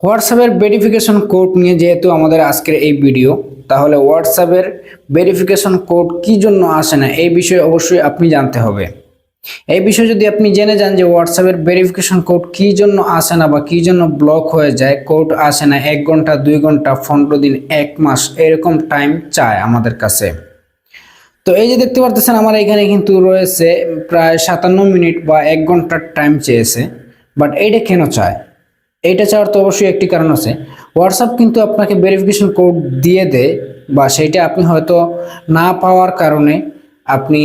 হোয়াটসঅ্যাপের verification code নিয়ে যেহেতু আমাদের আজকের এই ভিডিও তাহলে হোয়াটসঅ্যাপের ভেরিফিকেশন কোড কি জন্য আসে না, এই বিষয়ে অবশ্যই আপনি জানতে হবে। এই বিষয়ে যদি আপনি জেনে যান যে হোয়াটসঅ্যাপের ভেরিফিকেশন কোড কি জন্য আসে না বা কি জন্য ব্লক হয়ে যায় কোড আসে না, এক ঘণ্টা, দুই ঘণ্টা, পনেরো দিন, এক মাস, এরকম টাইম চায় আমাদের কাছে। তো এই যে দেখতে পারতেছেন, আমার এখানে কিন্তু রয়েছে প্রায় সাতান্ন মিনিট বা এক ঘণ্টার টাইম চেয়েছে বাট এইটা কেন চায়? এইটা চাওয়ার তো অবশ্যই একটি কারণ আছে। হোয়াটসঅ্যাপ কিন্তু আপনাকে ভেরিফিকেশন কোড দিয়ে দেয় বা সেইটা আপনি হয়তো না পাওয়ার কারণে আপনি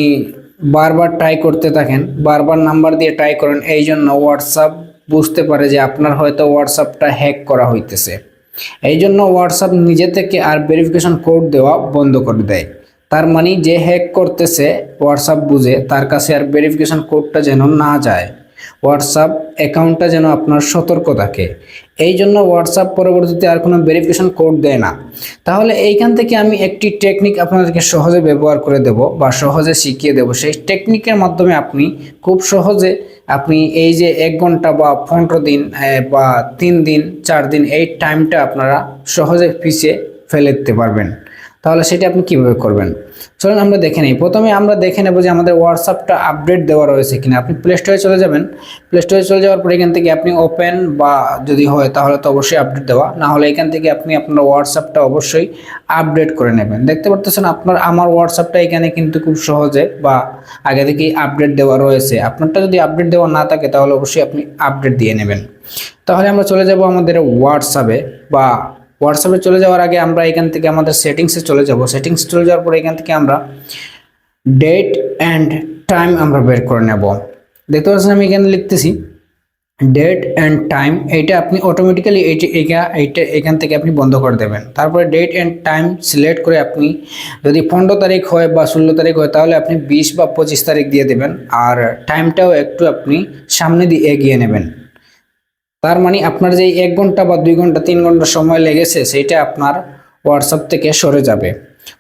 বারবার ট্রাই করতে থাকেন, বারবার নাম্বার দিয়ে ট্রাই করেন এই জন্য হোয়াটসঅ্যাপ বুঝতে পারে যে আপনার হয়তো হোয়াটসঅ্যাপটা হ্যাক করা হইতেছে। এই জন্য হোয়াটসঅ্যাপ নিজে থেকে আর ভেরিফিকেশন কোড দেওয়া বন্ধ করে দেয়। তার মানে যে হ্যাক করতেছে হোয়াটসঅ্যাপ বুঝে, তার কাছে আর ভেরিফিকেশন কোডটা যেন না যায়। হোয়াটসঅ্যাপ অ্যাকাউন্টটা যেন আপনার সতর্ক থাকে। এই জন্য হোয়াটসঅ্যাপ পরবর্তীতে আর কোনো ভেরিফিকেশন কোড দেয় না। তাহলে এইখান থেকে আমি একটি টেকনিক আপনাদেরকে সহজে ব্যবহার করে দেব বা সহজে শিখিয়ে দেব। সেই টেকনিকের মাধ্যমে আপনি খুব সহজে আপনি এই যে এক ঘণ্টা বা পনেরো দিন বা তিন দিন, চার দিন এই টাইমটা আপনারা সহজে পিছিয়ে ফেলে দিতে পারবেন। তাহলে সেটা আপনি কীভাবে করবেন? চলুন আমরা দেখে নিই। প্রথমে আমরা দেখে নেব যে আমাদের হোয়াটসঅ্যাপটা আপডেট দেওয়া রয়েছে কিনা। আপনি প্লে স্টোরে চলে যাবেন। প্লে স্টোরে চলে যাওয়ার পর এখান থেকে আপনি ওপেন বা যদি হয় তাহলে তো অবশ্যই আপডেট দেওয়া। না হলে এখান থেকে আপনি আপনার হোয়াটসঅ্যাপটা অবশ্যই আপডেট করে নেবেন। দেখতে পারতেছেন আপনার, আমার হোয়াটসঅ্যাপটা এখানে কিন্তু খুব সহজে বা আগে থেকেই আপডেট দেওয়া রয়েছে। আপনারটা যদি আপডেট দেওয়া না থাকে তাহলে অবশ্যই আপনি আপডেট দিয়ে নেবেন। তাহলে আমরা চলে যাব আমাদের হোয়াটসঅ্যাপে বা হোয়াটসঅ্যাপে চলে যাওয়ার আগে আমরা এখান থেকে আমাদের সেটিংসে চলে যাব। সেটিংস চলে যাওয়ার পরে এখান থেকে আমরা ডেট অ্যান্ড টাইম আমরা বের করে নেব। দেখতে পাচ্ছেন আমি এখানে লিখতেছি ডেট অ্যান্ড টাইম এইটা আপনি অটোমেটিক্যালি এইটা এইটা এখান থেকে আপনি বন্ধ করে দেবেন। তারপরে ডেট অ্যান্ড টাইম সিলেক্ট করে আপনি যদি পনেরো তারিখ হয় বা ষোলো তারিখ হয়, তাহলে আপনি বিশ বা পঁচিশ তারিখ দিয়ে দেবেন। আর টাইমটাও একটু আপনি সামনে দিয়ে এগিয়ে নেবেন। তার মানে আপনার যে এক ঘণ্টা বা দুই ঘণ্টা, তিন ঘণ্টা সময় লেগেছে, সেইটা আপনার হোয়াটসঅ্যাপ থেকে সরে যাবে।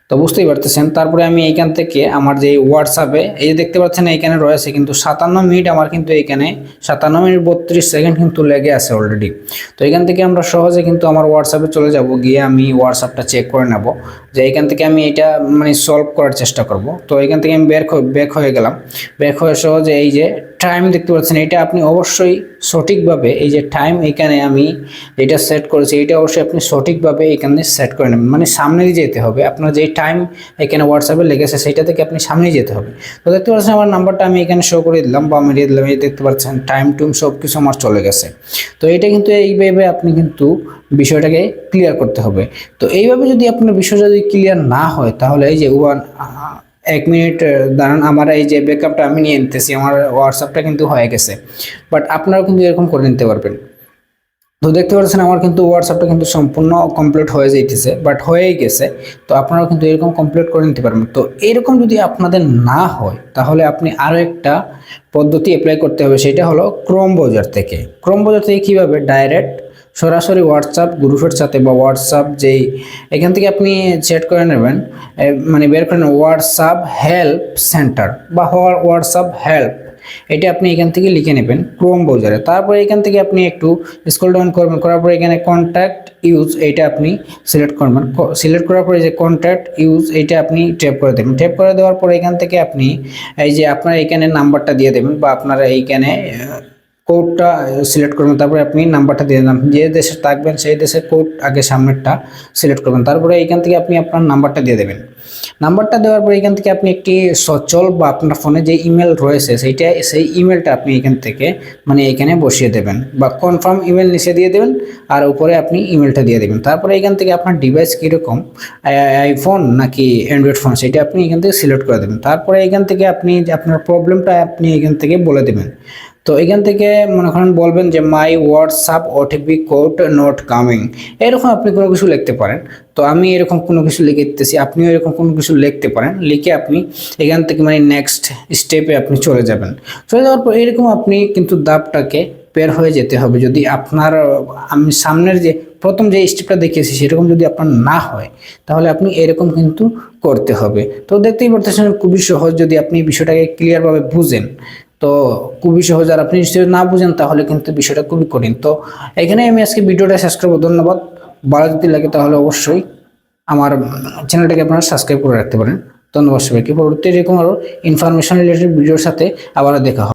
তো বুঝতেই পারতেছেন, তারপরে আমি এইখান থেকে আমার যে হোয়াটসঅ্যাপে এই যে দেখতে পাচ্ছেন এইখানে রয়েছে কিন্তু সাতান্ন মিনিট আমার কিন্তু এইখানে সাতান্ন মিনিট বত্রিশ সেকেন্ড কিন্তু লেগে আছে অলরেডি তো এখান থেকে আমরা সহজে কিন্তু আমার হোয়াটসঅ্যাপে চলে যাব, গিয়ে আমি হোয়াটসঅ্যাপটা চেক করে নেব, যে এখান থেকে আমি এটা মানে সলভ করার চেষ্টা করব। তো এখান থেকে আমি বের ব্যাক হয়ে গেলাম। ব্যাক হয়ে সহজে এই যে টাইম দেখতে পাচ্ছেন, এটা আপনি অবশ্যই সঠিকভাবে এই যে টাইম এখানে আমি যেটা সেট করেছি, এটা অবশ্যই আপনি সঠিকভাবে এখানে সেট করে নেবেন। মানে সামনে যেতে হবে। আপনার যেই টাইম এখানে হোয়াটসঅ্যাপে লেগেছে, সেইটা থেকে আপনি সামনে যেতে হবে। তো দেখতে পাচ্ছেন, আমার নাম্বারটা আমি এখানে শো করে দিলাম বা আমি দিয়ে দিলাম, এই দেখতে পাচ্ছেন টাইম টুম সব কিছু আমার চলে গেছে। তো এটা কিন্তু এইভাবে আপনি কিন্তু বিষয়টাকে ক্লিয়ার করতে হবে। তো এইভাবে যদি আপনার বিষয়টা যদি ক্লিয়ার না হয়, তাহলে এই যে ওয়ান এক মিনিট দাঁড়ান, আমার এই যে ব্যাকআপটা আমি নিয়ে নিতেছি, আমার হোয়াটসঅ্যাপটা কিন্তু হয়ে গেছে। বাট আপনারাও কিন্তু এরকম করে নিতে পারবেন। তো দেখতে পাচ্ছেন, আমার কিন্তু হোয়াটসঅ্যাপটা কিন্তু সম্পূর্ণ কমপ্লিট হয়ে যাইতেছে বাট হয়েই গেছে। তো আপনারাও কিন্তু এরকম কমপ্লিট করে নিতে পারবেন। তো এরকম যদি আপনাদের না হয়, তাহলে আপনি আরও একটা পদ্ধতি অ্যাপ্লাই করতে হবে, সেটা হলো ক্রোম ব্রাউজার থেকে। ক্রোম ব্রাউজার থেকে কীভাবে? ডাইরেক্ট সরাসরি হোয়াটসঅ্যাপ গ্রুপের সাথে বা হোয়াটসঅ্যাপ যেই, এখান থেকে আপনি সেট করে নেবেন। মানে বের করে নেবেন হোয়াটসঅ্যাপ হেল্প সেন্টার বা হোয়াটসঅ্যাপ হেল্প এটা আপনি এখান থেকে লিখে নেবেন ক্রোম ব্রাউজারে তারপরে এখান থেকে আপনি একটু স্ক্রল ডাউন করবেন। করার পরে এখানে কন্ট্যাক্ট ইউজ এইটা আপনি সিলেক্ট করবেন। সিলেক্ট করার পরে যে কন্ট্যাক্ট ইউজ এইটা আপনি ট্যাপ করে দেবেন। ট্যাপ করে দেওয়ার পরে এখান থেকে আপনি এই যে আপনার এখানে নাম্বারটা দিয়ে দেবেন বা আপনার এইখানে কোডটা সিলেক্ট করবেন, তারপরে আপনি নাম্বারটা দিয়ে দিলাম যে দেশে থাকবেন, সেই দেশের কোড আগে সামনেরটা সিলেক্ট করবেন। তারপরে এইখান থেকে আপনি আপনার নাম্বারটা দিয়ে দেবেন। নাম্বারটা দেওয়ার পরে এখান থেকে আপনি একটি সচল বা আপনার ফোনে যে ইমেল রয়েছে, সেইটা, সেই ইমেলটা আপনি এখান থেকে মানে এখানে বসিয়ে দেবেন বা কনফার্ম ইমেল নিচে দিয়ে দেবেন আর উপরে আপনি ইমেলটা দিয়ে দেবেন। তারপরে এখান থেকে আপনার ডিভাইস কীরকম আইফোন নাকি অ্যান্ড্রয়েড ফোন সেটা আপনি এখান থেকে সিলেক্ট করে দেবেন। তারপরে এখান থেকে আপনি আপনার প্রবলেমটা আপনি এখান থেকে বলে দেবেন। তো এখান থেকে মনে করেন বলবেন যে my WhatsApp OTP code not coming এরকম আপনি কোনো কিছু লিখতে পারেন। তো আমি এরকম কোনো কিছু লিখে দিতেছি আপনিও এরকম কোনো কিছু লিখতে পারেন। লিখে আপনি এখান থেকে মানে নেক্সট স্টেপে আপনি চলে যাবেন। চলে যাওয়ার পর এরকম আপনি কিন্তু দাবটাকে বের হয়ে যেতে হবে। যদি আপনার, আমি সামনের যে প্রথম যে স্টেপটা দেখিয়েছি সেরকম যদি আপনার না হয়, তাহলে আপনি এরকম কিন্তু করতে হবে। তো দেখতেই পারতেছেন খুবই সহজ যদি আপনি বিষয়টাকে ক্লিয়ারভাবে বুঝেন। তো খুবই সহজ। আর আপনি যদি না বুঝেন, তাহলে কিন্তু বিষয়টা খুবই কঠিন। তো এখানে আমি আজকে ভিডিওটা শেষ করব। ধন্যবাদ। ভালো যদি লাগে, তাহলে অবশ্যই আমার চ্যানেলটাকে আপনারা সাবস্ক্রাইব করে রাখতে পারেন। ধন্যবাদ সবাইকে। পরবর্তী এরকম আরও ইনফরমেশন রিলেটেড ভিডিওর সাথে আবারও দেখা হবে।